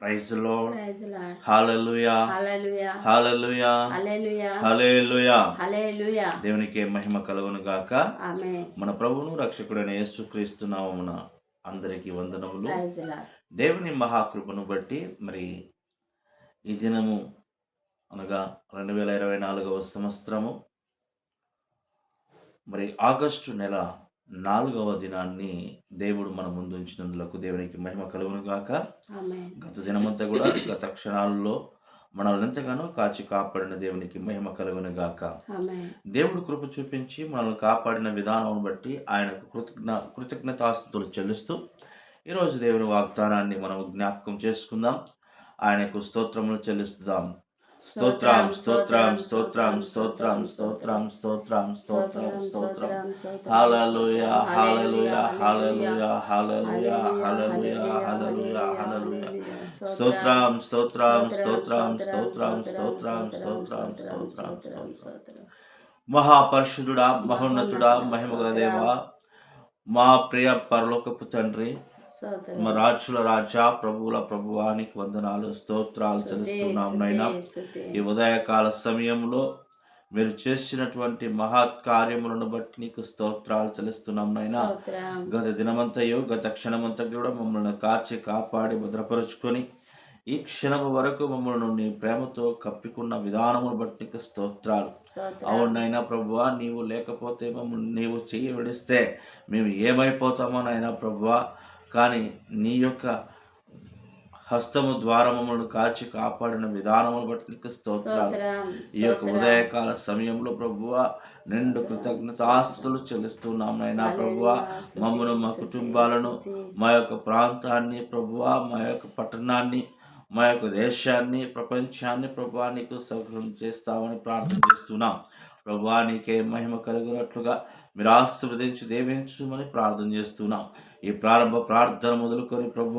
ప్రైజ్లో hallelujah hallelujah దేవునికి మహిమ కలుగును గాక. మన ప్రభువును రక్షకుడైన యేసుక్రీస్తు నామమున అందరికీ వందనములు. దేవుని మహాకృపను బట్టి మరి ఈ దినము అనగా రెండు వేల ఇరవై నాలుగవ సంవత్సరము. మరి ఆగస్టు నెల నాలుగవ దినాన్ని దేవుడు మన ముందు ఉంచినందులకు దేవునికి మహిమ కలుగును గాక. గత దినమంతా కూడా గత క్షణాల్లో మనల్ని ఎంతగానో కాచి కాపాడిన దేవునికి మహిమ కలుగును గాక. దేవుడు కృప చూపించి మనల్ని కాపాడిన విధానం బట్టి ఆయనకు కృతజ్ఞ కృతజ్ఞతాస్తుతులు చెల్లిస్తూ ఈరోజు దేవుని వాగ్దానాన్ని మనం జ్ఞాపకం చేసుకుందాం. ఆయనకు స్తోత్రములు చెల్లిస్తున్నాం. స్తోత్రం స్తోత్రం స్తోత్రం స్తోత్రం స్తోత్రం స్తోత్రం స్తోత్రం స్తోత్రం హల్లెలూయా హల్లెలూయా హల్లెలూయా హల్లెలూయా హల్లెలూయా హల్లెలూయా హల్లెలూయా స్తోత్రం స్తోత్రం స్తోత్రం స్తోత్రం స్తోత్రం స్తోత్రం స్తోత్రం స్తోత్రం మహాపరిశుద్ధుడా మహోన్నతుడా మహిమగల దేవా మా ప్రియ పరలోకపు తండ్రి మా రాజుల రాజా ప్రభువుల ప్రభువానికి వందనాలు స్తోత్రాలు చెల్లిస్తున్నాం నైనా ఈ ఉదయకాల సమయంలో మీరు చేసినటువంటి మహత్ కార్యములను బట్టి నీకు స్తోత్రాలు చెల్లిస్తున్నాం నైనా గత దినమంతయో గత క్షణమంతా కూడా మమ్మల్ని కాచి కాపాడి భద్రపరుచుకొని ఈ క్షణము వరకు మమ్మల్ని నీ ప్రేమతో కప్పికున్న విధానమును బట్టి నీకు స్తోత్రాలు. అవునైనా ప్రభువా నీవు లేకపోతే మమ్మల్ని నీవు చెయ్యి విడిస్తే మేము ఏమైపోతామో నైనా ప్రభువా. కానీ నీ యొక్క హస్తము ద్వారా మమ్మల్ని కాచి కాపాడిన విధానమును బట్టి నీకు స్తోత్రాలు. ఈ యొక్క ఉదయకాల సమయంలో ప్రభువ నిండు కృతజ్ఞతాస్తులు చెల్లిస్తున్నాం నైనా ప్రభువ. మమ్మను మా కుటుంబాలను మా యొక్క ప్రాంతాన్ని ప్రభువ మా యొక్క పట్టణాన్ని మా యొక్క దేశాన్ని ప్రపంచాన్ని ప్రభువా నీకు సౌకర్యం చేస్తామని ప్రార్థన చేస్తున్నాం. ప్రభువా నీకే మహిమ కలిగినట్లుగా మీరు ఆశీర్వదించి దేవించమని ప్రార్థన చేస్తున్నాం. ఈ ప్రారంభ ప్రార్థన మొదలుకొని ప్రభు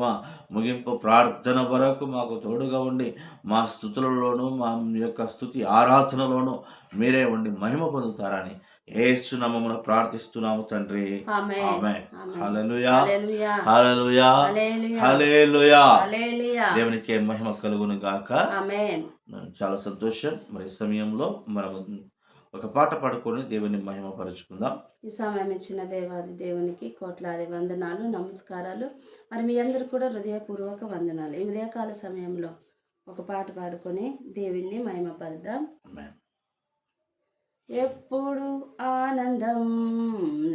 ముగింపు ప్రార్థన వరకు మాకు తోడుగా ఉండి మా స్థుతులలోనూ మా యొక్క స్థుతి ఆరాధనలోనూ మీరే ఉండి మహిమ పొందుతారని ఏసు నమ్మమున ప్రార్థిస్తున్నాము తండ్రి. దేవునికి మహిమ కలుగును గాక చాలా సంతోషం. మరి సమయంలో మనం ఒక పాట పాడుకొని దేవుని మహిమ పరుచుకుందాం. ఈ సమయం ఇచ్చిన దేవాది దేవునికి కోట్లాది వందనాలు నమస్కారాలు. మరి మీ అందరు కూడా హృదయపూర్వక వందనాలు. ఈ ఉదయకాల సమయంలో ఒక పాట పాడుకొని దేవుణ్ణి మహిమపరుద్దాం. ఎప్పుడు ఆనందం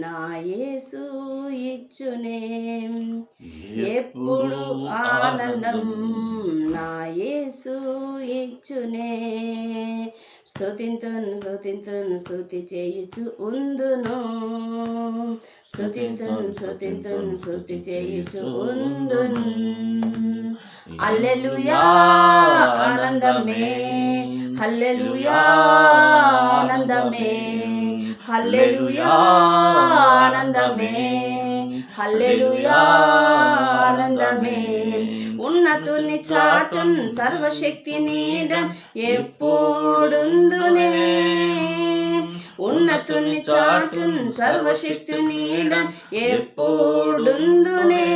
నా యేసు ఇచ్చునే. ఎప్పుడు ఆనందం నా యేసు ఇచ్చునే. స్తుతింతును స్తుతింతును స్తుతి చేయుచు ఉందును స్తుతింతును స్తుతింతును స్తుతి చేయుచు ఉందును అల్లెలుయా ఆనందమే హల్లెలుయా ఆనందమే హల్లెలుయా ఆనందమే హల్లెలుయా ఆనందమే ఉన్నతుని చాటున్ సర్వశక్తి నీడన్ ఎప్పుడుందునే ఉన్నతుని చాటున్ సర్వశక్తి నీడన్ ఎప్పుడుందునే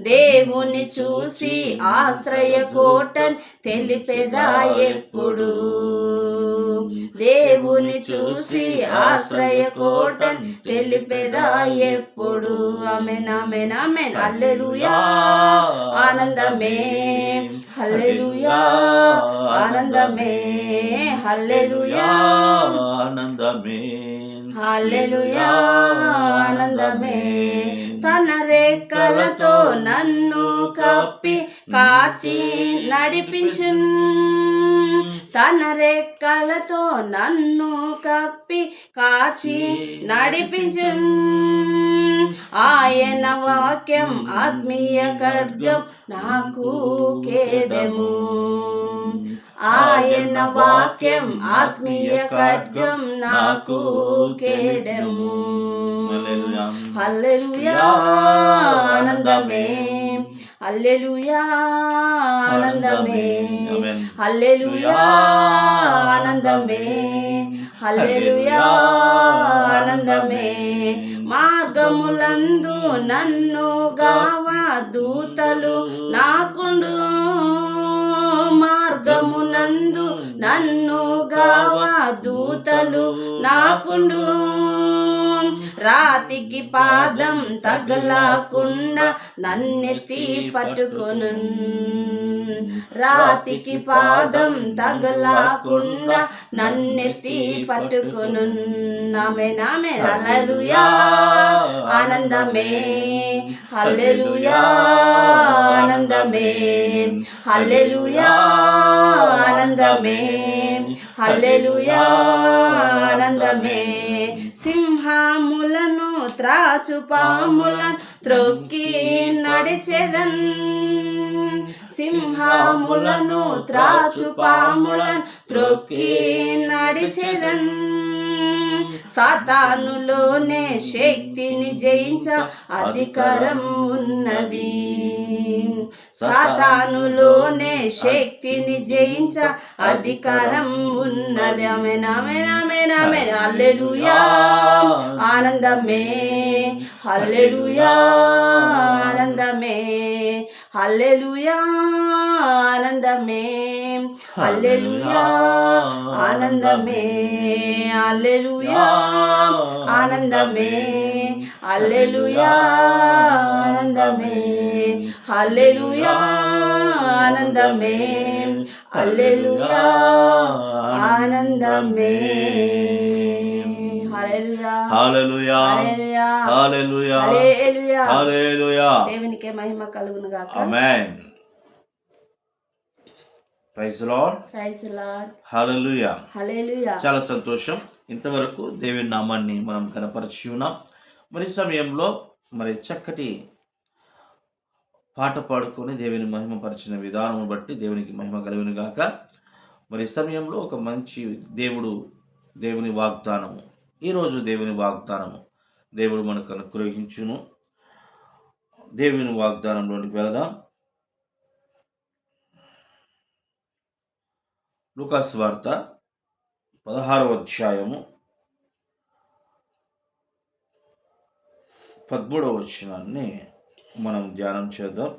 దేవుని చూసి ఆశ్రయ కోటన్ తెలిపెదా ఎప్పుడు? దేవుని చూసి ఆశ్రయ కోటన్ తెలిపెదా ఎప్పుడు? Amen amen amen. హల్లెలూయా. ఆనందమే. హల్లెలూయా. ఆనందమే. హల్లెలూయా. ఆనందమే. హల్లెలూయా. ఆనందమే. తన రేఖలతో నన్ను కప్పి కాచి నడిపించు తన రెక్కలతో నన్ను కప్పి కాచి నడిపించు ఆయన వాక్యం ఆత్మీయ ఖడ్గం నాకు కేడము ఆయన వాక్యం ఆత్మీయ ఖడ్గం నాకు కేడము. హల్లెలూయా. ఆనందమే. హల్లెలూయా ఆనందమే. హల్లెలూయా ఆనందమే. హల్లెలూయా ఆనందమే. మార్గ మార్గములందు నన్ను గావా దూతలు నాకుండు. మార్గమునందు నన్ను గావా దూతలు నాకుండు. రాతికి పాదం తగలకుండా నన్నెత్తి పట్టుకొను రాతికి పాదం తగలకుండా నన్నెత్తి పట్టుకొను నామే నామే. హల్లెలూయా. ఆనందమే. హల్లెలూయా. ఆనందమే. హల్లెలూయా. ఆనందమే. హల్లెలూయా. ఆనందమే. సింహములను త్రాచుపాములను త్రొక్కి నడిచెదన్. సింహములను త్రాచుపాములను త్రొక్కి నడిచెదన్. సాతానులోనే శక్తిని జయించ అధికారం ఉన్నది. సాతానులోనే శక్తిని జయించ అధికారం ఉన్నది. ఆమె నామే నామే నామే హల్లెలూయా. ఆనందమే. హల్లెలూయా. ఆనందమే. హల్లెలూయా. ఆనందమే. హల్లెలూయా. ఆనందమే. హల్లెలూయా. ఆనందమే. హల్లెలూయా ఆనందమే. హల్లెలూయా ఆనందమే. హల్లెలూయా ఆనందమే. హల్లెలూయా హల్లెలూయా హల్లెలూయా. హల్లెలూయా హల్లెలూయా. హల్లెలూయా. దేవునికే మహిమ కలుగును గాక. Amen praise Lord praise Lord hallelujah hallelujah చాలా సంతోషం. ఇంతవరకు దేవుని నామాన్ని మనం కనపరిచి ఉన్నాం. మరి సమయంలో మరి చక్కటి పాట పాడుకొని దేవుని మహిమపరిచిన విధానం బట్టి దేవునికి మహిమ కలుగును గాక. మరి సమయంలో ఒక మంచి దేవుడు దేవుని వాగ్దానము. ఈరోజు దేవుని వాగ్దానము. దేవుడు మనకు అనుగ్రహించును. దేవుని వాగ్దానంలోనికి వెళదాం. లుకాస్ వార్త పదహారవ అధ్యాయము. పదమూడవ వచనాన్ని మనం ధ్యానం చేద్దాం.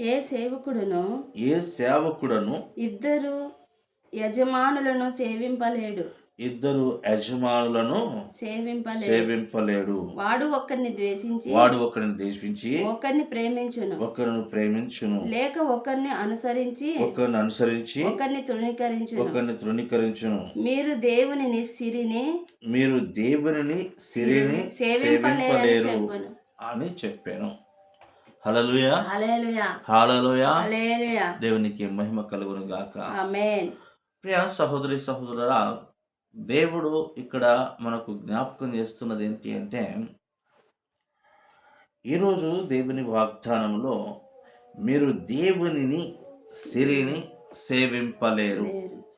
ఏ సేవకుడును? ఏ సేవకుడను? ఇద్దరు యజమానులను సేవింపలేడు. ఇద్దరు యజమానులను సేవింపలేడు. వాడు ఒకరిని ద్వేషించి వాడు ఒకరిని దేశించి ఒకరిని ప్రేమించును. ఒకరిని ప్రేమించును. లేక ఒకరిని అనుసరించి ఒకరిని అనుసరించి ఒకరిని తృణీకరించును. ఒకరిని తృణీకరించును. మీరు దేవుని సిరిని మీరు దేవుని సిరిని సేవింపలేరు అని చెప్పాను. హలలుయ హాలలుయ దేవునికి మహిమ కలుగును గాక. ప్రియ సహోదరి సహోదరురా దేవుడు ఇక్కడ మనకు జ్ఞాపకం చేస్తున్నది ఏంటి అంటే ఈరోజు దేవుని వాగ్దానంలో మీరు దేవునిని సిరిని సేవింపలేరు. లేరు.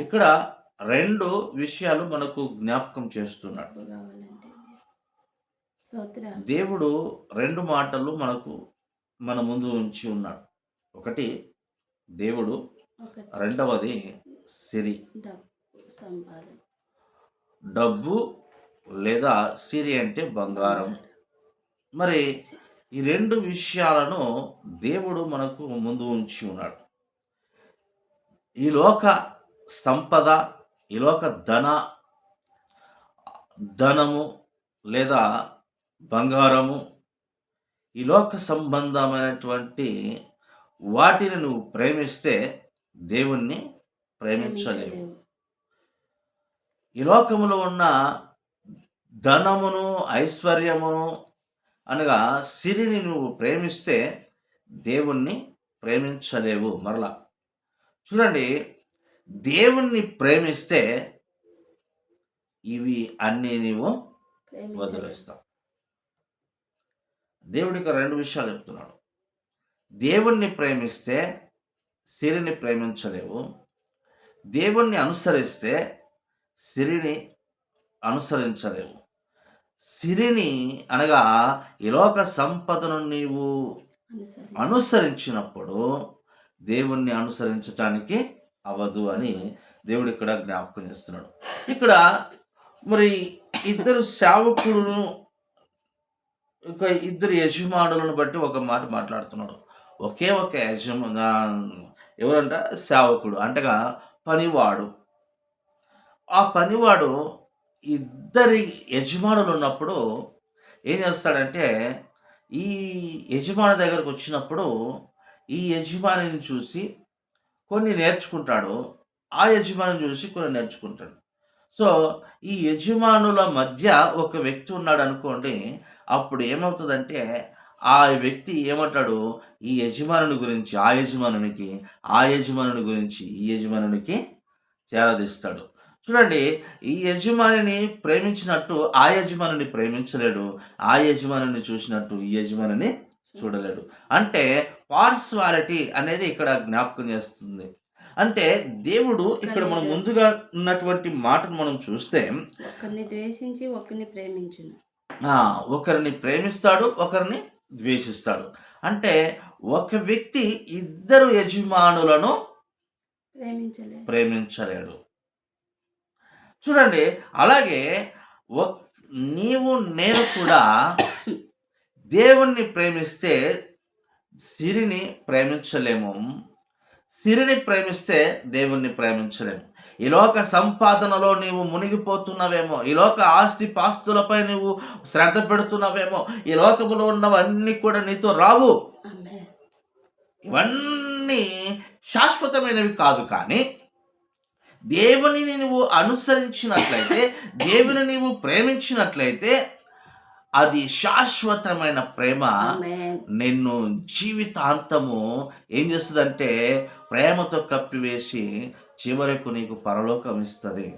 ఇక్కడ రెండు విషయాలు మనకు జ్ఞాపకం చేస్తున్నాడు. దేవుడు రెండు మాటలు మనకు మన ముందు ఉంచి ఉన్నాడు. ఒకటి దేవుడు. రెండవది సిరి. సంపాదన. డబ్బు లేదా సిరి అంటే బంగారం. మరి ఈ రెండు విషయాలను దేవుడు మనకు ముందు ఉంచి ఉన్నాడు. ఈ లోక సంపద ఈ లోక ధన ధనము లేదా బంగారము ఈ లోక సంబంధమైనటువంటి వాటిని నువ్వు ప్రేమిస్తే దేవుణ్ణి ప్రేమించలేవు. ఈ లోకములో ఉన్న ధనమును ఐశ్వర్యమును అనగా సిరిని నువ్వు ప్రేమిస్తే దేవుణ్ణి ప్రేమించలేవు మరలా. చూడండి దేవుణ్ణి ప్రేమిస్తే ఇవి అన్నీ నీవు. వదిలేస్తావు. దేవుడికి రెండు విషయాలు చెప్తున్నాడు. దేవుణ్ణి ప్రేమిస్తే సిరిని ప్రేమించలేవు. దేవుణ్ణి అనుసరిస్తే సిరిని అనుసరించలేవు. సిరిని అనగా ఈ లోక సంపదను నీవు అనుసరి. అనుసరించినప్పుడు దేవుణ్ణి అనుసరించటానికి అవదు అని దేవుడు ఇక్కడ జ్ఞాపకం చేస్తున్నాడు. ఇక్కడ మరి ఇద్దరు సేవకులను ఒక ఇద్దరు యజమానులను బట్టి ఒక మాట మాట్లాడుతున్నాడు. ఒకే ఒక యజమా ఎవరంట? సేవకుడు. అంటగా పనివాడు. ఆ పనివాడు ఇద్దరి యజమానులు ఉన్నప్పుడు ఏం చేస్తాడంటే ఈ యజమాని దగ్గరకు వచ్చినప్పుడు ఈ యజమానిని చూసి కొన్ని నేర్చుకుంటాడు. ఆ యజమానిని చూసి కొన్ని నేర్చుకుంటాడు. సో ఈ యజమానుల మధ్య ఒక వ్యక్తి ఉన్నాడు అనుకోండి అప్పుడు ఏమవుతుందంటే ఆ వ్యక్తి ఏమంటాడు? ఈ యజమానుని గురించి ఆ యజమానునికి ఆ యజమానుని గురించి ఈ యజమానునికి చేరదీస్తాడు. చూడండి ఈ యజమానిని ప్రేమించినట్టు ఆ యజమానిని ప్రేమించలేడు ఆ యజమానిని చూసినట్టు ఈ యజమానిని చూడలేడు. అంటే పార్స్వాలిటీ అనేది ఇక్కడ జ్ఞాపకం చేస్తుంది. అంటే దేవుడు ఇక్కడ మనం ముందుగా ఉన్నటువంటి మాటను మనం చూస్తే ఒకరిని ద్వేషించి ఒకరిని ప్రేమించును. ఆ, ఒకరిని ప్రేమిస్తాడు ఒకరిని ద్వేషిస్తాడు. అంటే ఒక వ్యక్తి ఇద్దరు యజమానులను ప్రేమించలే ప్రేమించలేడు. చూడండి అలాగే నీవు నేను కూడా దేవుణ్ణి ప్రేమిస్తే సిరిని ప్రేమించలేము. సిరిని ప్రేమిస్తే దేవుణ్ణి ప్రేమించలేము. ఈ లోక సంపాదనలో నీవు మునిగిపోతున్నావేమో ఈ లోక ఆస్తి పాస్తులపై నీవు శ్రద్ధ పెడుతున్నావేమో ఈ లోకములో ఉన్నవన్నీ కూడా నీతో రావు. ఇవన్నీ శాశ్వతమైనవి కాదు కానీ దేవునిని నువ్వు అనుసరించినట్లయితే దేవుని నీవు ప్రేమించినట్లయితే అది శాశ్వతమైన ప్రేమ నిన్ను జీవితాంతము ఏం చేస్తుందంటే ప్రేమతో కప్పివేసి చివరకు నీకు పరలోకం ఇస్తుంది.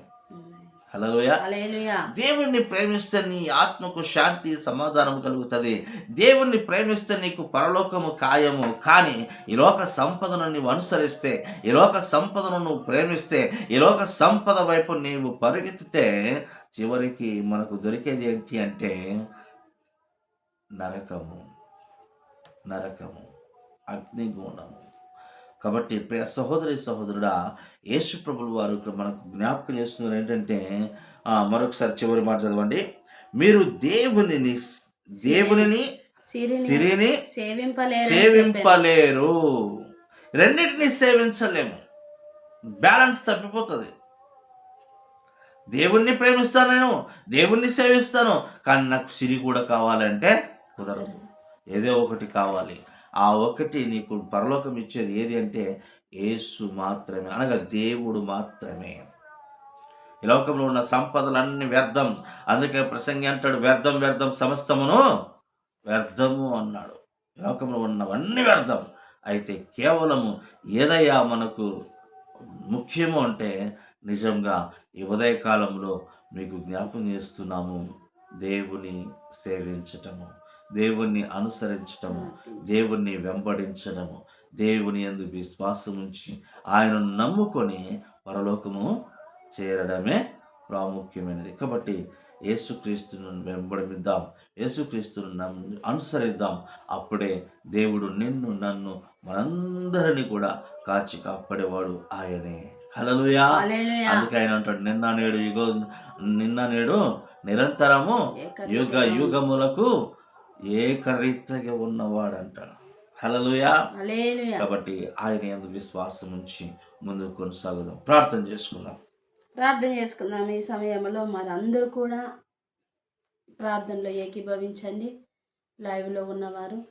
హలోయ హల్లెలూయా. దేవుణ్ణి ప్రేమిస్తే నీ ఆత్మకు శాంతి సమాధానం కలుగుతుంది. దేవుణ్ణి ప్రేమిస్తే నీకు పరలోకము ఖాయము. కానీ ఈ లోక సంపదను నీవు అనుసరిస్తే ఈ లోక సంపదను నువ్వు ప్రేమిస్తే ఈ లోక సంపద వైపు నీవు పరిగెత్తితే చివరికి మనకు దొరికేది ఏంటి అంటే నరకము. నరకము. అగ్నిగుణము. కాబట్టి ప్రియ సహోదరి సహోదరుడా యేసు ప్రభులు వారు ఇక్కడ మనకు జ్ఞాపకం చేస్తున్నారు ఏంటంటే మరొకసారి చివరి మాట చదవండి. మీరు దేవునిని దేవునిని సిరిని సేవింపలేరు. రెండింటిని సేవించలేము. బ్యాలెన్స్ తప్పిపోతుంది. దేవుణ్ణి ప్రేమిస్తాను నేను దేవుణ్ణి సేవిస్తాను కానీ నాకు సిరి కూడా కావాలంటే కుదరదు. ఏదో ఒకటి కావాలి. ఆ ఒకటి నీకు పరలోకం ఇచ్చేది ఏది అంటే యేసు మాత్రమే. అనగా దేవుడు మాత్రమే. ఈ లోకంలో ఉన్న సంపదలన్నీ వ్యర్థం. అందుకే ప్రసంగి అంటాడు వ్యర్థం వ్యర్థం సమస్తమును వ్యర్థము అన్నాడు. ఈ లోకంలో ఉన్నవన్నీ వ్యర్థం. అయితే కేవలము ఏదయ్యా మనకు ముఖ్యము అంటే నిజంగా ఈ ఉదయకాలంలో మీకు జ్ఞాపం చేస్తున్నాము దేవుని సేవించటము. దేవుణ్ణి అనుసరించటము దేవుణ్ణి వెంబడించడము దేవుని యందు విశ్వాసం ఉంచి ఆయనను నమ్ముకొని పరలోకము చేరడమే ప్రాముఖ్యమైనది. కాబట్టి యేసుక్రీస్తును వెంబడిద్దాం యేసుక్రీస్తును నమ్ అనుసరిద్దాం. అప్పుడే దేవుడు నిన్ను నన్ను మనందరినీ కూడా కాచి కాపాడేవాడు ఆయనే. హల్లెలూయా. అందుకే ఆయన అంటాడు నిన్న నేడు యుగ నిన్న నేడు నిరంతరము యుగ యుగములకు ఏకరీతిగా ఉన్నవాడు అంటాడు హలలుయా కాబట్టి ఆయన ఎందు విశ్వాసం ఉంచి ముందుకు కొనసాగుదాం. ప్రార్థన చేసుకుందాం. ప్రార్థన చేసుకుందాం. ఈ సమయంలో మరి అందరూ కూడా ప్రార్థనలో ఏకీభవించండి. లైవ్లో ఉన్నవారు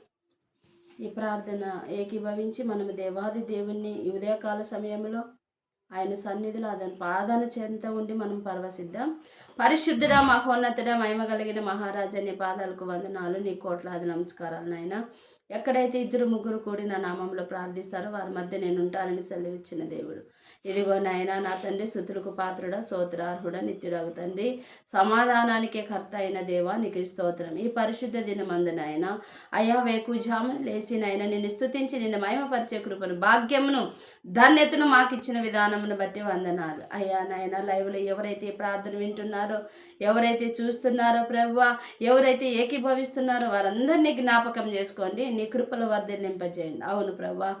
ఈ ప్రార్థన ఏకీభవించి మనము దేవాది దేవుణ్ణి ఉదయకాల సమయంలో ఆయన సన్నిధిలో అతని పాదాల చెంత ఉండి మనం పరవశిద్దాం. పరిశుద్ధుడ మహోన్నతుడ మహిమ కలిగిన మహారాజా నీ పాదాలకు వందనాలు నీ కోట్లాది నమస్కారాలు నాయన. ఎక్కడైతే ఇద్దరు ముగ్గురు కూడి నా నామంలో ప్రార్థిస్తారో వారి మధ్య నేను ఉంటానని సెలవిచ్చిన దేవుడు. ఇదిగో నాయన నా తండ్రి సుతులకు పాత్రుడ సోత్రార్హుడ నిత్యుడాగు తండ్రి. సమాధానానికే కర్త అయిన దేవా నీకు స్తోత్రం. ఈ పరిశుద్ధ దినమందు నాయన అయ్యా వేకుజామున లేచి నాయన నిన్ను స్తుతించి నిన్ను మయమపరిచే కృపను భాగ్యమును ధన్యతను మాకిచ్చిన విధానమును బట్టి వందనాలు. అయ్యా నాయన లైవ్లో ఎవరైతే ప్రార్థన వింటున్నారో ఎవరైతే చూస్తున్నారో ప్రభు ఎవరైతే ఏకీభవిస్తున్నారో వారందరినీ జ్ఞాపకం చేసుకోండి. నీ కృపల వర్ధలింపజేయండి అవును ప్రభా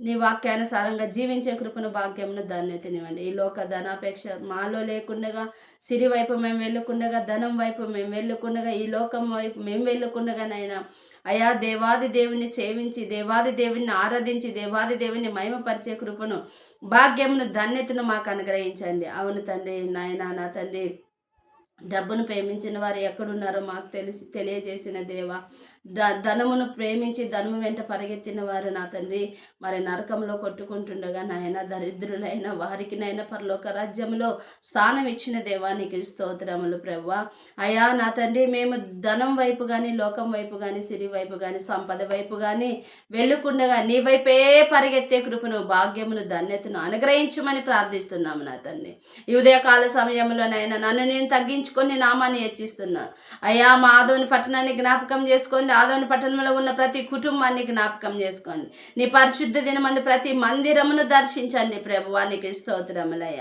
నీ వాక్యానుసారంగా జీవించే కృపను భాగ్యమును ధాన్యతనివ్వండి ఈ లోక ధనాపేక్ష మాలో లేకుండగా సిరి వైపు మేము వెళ్ళకుండగా ధనం వైపు మేము వెళ్ళకుండగా ఈ లోకం వైపు మేము వెళ్ళకుండగానైనా అయా దేవాది దేవుని సేవించి దేవాది దేవుని ఆరాధించి దేవాది దేవుని మహిమపరిచే కృపను భాగ్యమును ధన్యతను మాకు అనుగ్రహించండి. అవును తండ్రి నాయన నా తండ్రి డబ్బును ప్రేమించిన వారు ఎక్కడున్నారో మాకు తెలిసి తెలియజేసిన దేవ ద ధనమును ప్రేమించి ధనము వెంట పరిగెత్తిన వారు నా తండ్రి. మరి నరకంలో కొట్టుకుంటుండగా నాయన దరిద్రులైన వారికినైనా పరలోక రాజ్యంలో స్థానం ఇచ్చిన దేవానికి స్తోత్రములు ప్రవ్వ. అయా నా తండ్రి మేము ధనం వైపు కానీ లోకం వైపు కానీ సిరి వైపు కానీ సంపద వైపు కానీ వెళ్ళకుండగా నీ వైపే పరిగెత్తే కృపను భాగ్యమును ధన్యతను అనుగ్రహించమని ప్రార్థిస్తున్నాము నా తండ్రి. ఈ ఉదయకాల సమయంలోనైనా నన్ను నేను తగ్గించుకొని నామాన్ని హెచ్చిస్తున్నాను అయ్యా మాధవుని పట్టణాన్ని జ్ఞాపకం చేసుకోండి. ఆదోని పట్టణంలో ఉన్న ప్రతి కుటుంబాన్ని జ్ఞాపకం చేసుకోండి. నీ పరిశుద్ధ దినమందు ప్రతి మందిరమును దర్శించండి ప్రభువానికి స్తోత్రములయ్య.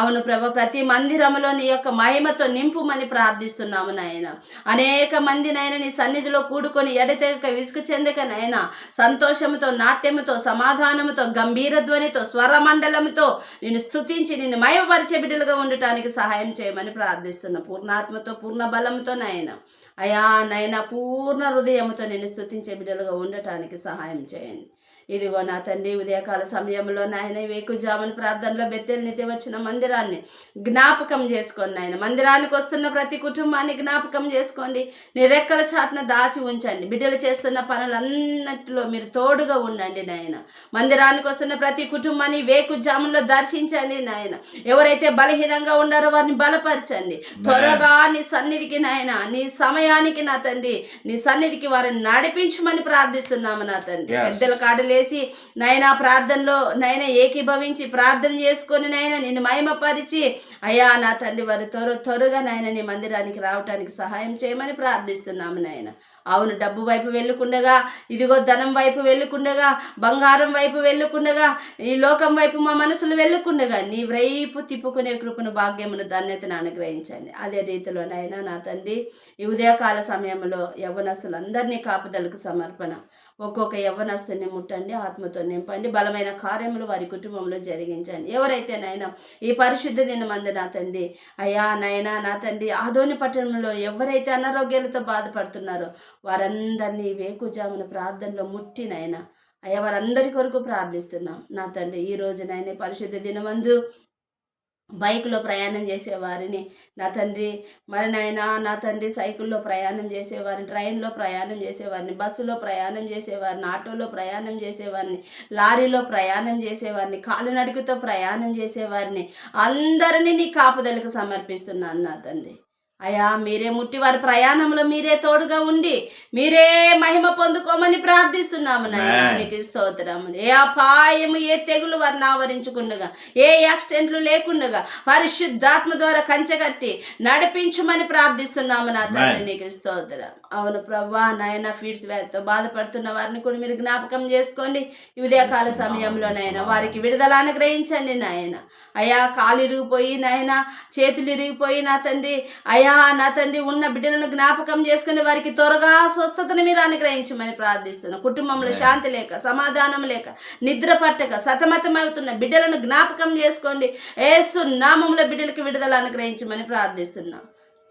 అవును ప్రభు ప్రతి మందిరములో నీ యొక్క మహిమతో నింపుమని ప్రార్థిస్తున్నాము నాయన. అనేక మంది నాయన నీ సన్నిధిలో కూడుకొని ఎడతెగక విసుగు చెందక నాయన సంతోషముతో నాట్యముతో సమాధానముతో గంభీర ధ్వనితో స్వరమండలముతో నేను స్తుతించి నిన్ను మయమపరిచే బిడ్డలుగా ఉండటానికి సహాయం చేయమని ప్రార్థిస్తున్నా పూర్ణాత్మతో పూర్ణ బలంతో నాయన. అయా నైనా పూర్ణ హృదయంతో నేను స్తుతించే బిడ్డలుగా ఉండటానికి సహాయం చేయండి. ఇదిగో నా తండ్రి ఉదయకాల సమయంలో నాయన వేకుజామున ప్రార్థనలో బెత్తెలు నిత్య వచ్చిన మందిరాన్ని జ్ఞాపకం చేసుకోండి నాయన. మందిరానికి వస్తున్న ప్రతి కుటుంబాన్ని జ్ఞాపకం చేసుకోండి. నీ రెక్కల చాటున దాచి ఉంచండి. బిడ్డలు చేస్తున్న పనులన్నిటిలో మీరు తోడుగా ఉండండి నాయన. మందిరానికి వస్తున్న ప్రతి కుటుంబాన్ని వేకుజాములో దర్శించండి నాయన. ఎవరైతే బలహీనంగా ఉన్నారో వారిని బలపరచండి. త్వరగా నీ సన్నిధికి నాయన నీ సమయానికి నా తండ్రి నీ సన్నిధికి వారిని నడిపించమని ప్రార్థిస్తున్నాము నా తండ్రి. పెద్దల చేసి నాయన ప్రార్థనలో నాయన ఏకీభవించి ప్రార్థన చేసుకొని నాయన నిన్ను మహిమపరిచి అయ్యా నా తండ్రి వారు త్వర త్వరగా నాయన నీ మందిరానికి రావటానికి సహాయం చేయమని ప్రార్థిస్తున్నాము నాయన అవును డబ్బు వైపు వెళ్ళకుండగా ఇదిగో ధనం వైపు వెళ్ళకుండగా బంగారం వైపు వెళ్ళకుండగా ఈ లోకం వైపు మా మనసులు వెళ్ళకుండగా నీ వైపు తిప్పుకునే కృపను భాగ్యమును ధన్యతను అనుగ్రహించండి. అదే రీతిలో నాయన నా తండ్రి ఈ ఉదయకాల సమయంలో యవ్వనస్తులందరినీ కాపుదలకు సమర్పణ. ఒక్కొక్క యవ్వనస్తుని ముట్టండి ఆత్మతో నింపండి బలమైన కార్యములు వారి కుటుంబంలో జరిగించండి. ఎవరైతే నాయన ఈ పరిశుద్ధ దినమందు నా తండ్రి అయ్యా నైనా నా తండ్రి ఆదోని పట్టణంలో ఎవరైతే అనారోగ్యాలతో బాధపడుతున్నారో వారందరినీ వేకుజామున ప్రార్థనలో ముట్టినైనా అయ్యా వారందరి కొరకు ప్రార్థిస్తున్నాం. నా తండ్రి ఈ రోజు పరిశుద్ధ దినమందు బైక్లో ప్రయాణం చేసేవారిని. నా తండ్రి మరి నాయన నా తండ్రి సైకిల్లో ప్రయాణం చేసేవారిని ట్రైన్లో ప్రయాణం చేసేవారిని బస్సులో ప్రయాణం చేసేవారిని ఆటోలో ప్రయాణం చేసేవారిని లారీలో ప్రయాణం చేసేవారిని కాలినడుగుతో ప్రయాణం చేసేవారిని. అందరినీ నీ కాపుదలకు సమర్పిస్తున్నాను నా తండ్రి. అయా మీరే ముట్టి వారి ప్రయాణంలో మీరే తోడుగా ఉండి మీరే మహిమ పొందుకోమని ప్రార్థిస్తున్నాము నాయన Amen. నీకు స్తోత్రము ఏ అపాయము ఏ తెగులు వారిని ఆవరించకుండగా ఏ యాక్సిడెంట్లు లేకుండగా పరిశుద్ధాత్మ ద్వారా కంచెకట్టి నడిపించమని ప్రార్థిస్తున్నాము నా తండ్రి. నీకు స్తోత్రం అవును ప్రవ్వా నాయన ఫీడ్స్ వ్యాధితో బాధపడుతున్న వారిని కూడా మీరు జ్ఞాపకం చేసుకోండి. ఈ ఉదయకాల సమయంలో నాయన వారికి విడుదల అనుగ్రహించండి నాయన. అయా కాలు ఇరిగిపోయి నాయన చేతులు ఇరిగిపోయి నా తండ్రి అయా నా తండ్రి ఉన్న బిడ్డలను జ్ఞాపకం చేసుకుని వారికి త్వరగా స్వస్థతను మీరు అనుగ్రహించమని ప్రార్థిస్తున్నా. కుటుంబంలో. శాంతి లేక సమాధానం లేక నిద్ర పట్టక సతమతమవుతున్న బిడ్డలను జ్ఞాపకం చేసుకోండి. ఏసు నామంలో బిడ్డలకు విడుదల అనుగ్రహించమని ప్రార్థిస్తున్నాం.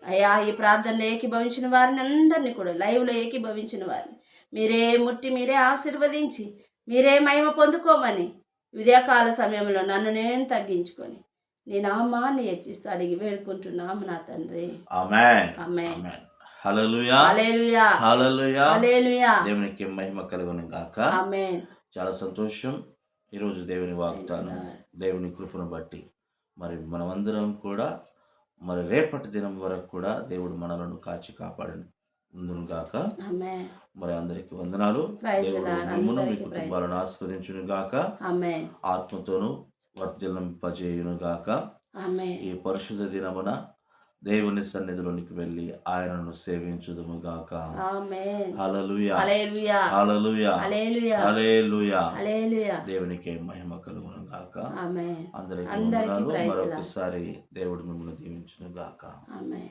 అయ్యా ఈ ప్రార్థనలో ఏకీభవించిన వారిని అందరినీ కూడా లైవ్లో ఏకీభవించిన వారిని. మీరే ముట్టి మీరే ఆశీర్వదించి మీరే మహిమ పొందుకోమని ఉదయకాల సమయంలో నన్ను నేను తగ్గించుకొని నీ నామాన్ని హెచ్చిస్తూ అడిగి వేడుకుంటున్నాము నా తండ్రి. దేవునికి మహిమ కలుగును గాక. చాలా సంతోషం. ఈరోజు దేవుని వాగ్దానం దేవుని కృపను బట్టి మరి మనమందరం కూడా మరి రేపటి దినం వరకు కూడా దేవుడు మనలను కాచి కాపాడను. ఉందును గాక ఆమేన్. మరి అందరికి వందనాలు. దేవుడు మీ. కుటుంబాలను ఆస్వాదించును గాక ఆత్మతోను వర్ధిల్లింపజేయును గాక ఈ పరిశుద్ధ దినమున దేవుని సన్నిధిలోనికి వెళ్ళి ఆయనను సేవించుదుము గాక దేవునికి మహిమ కలుగును గాక. అందరికీ. మరొకసారి దేవుడు మిమ్మల్ని దీవించును గాక ఆమేన్.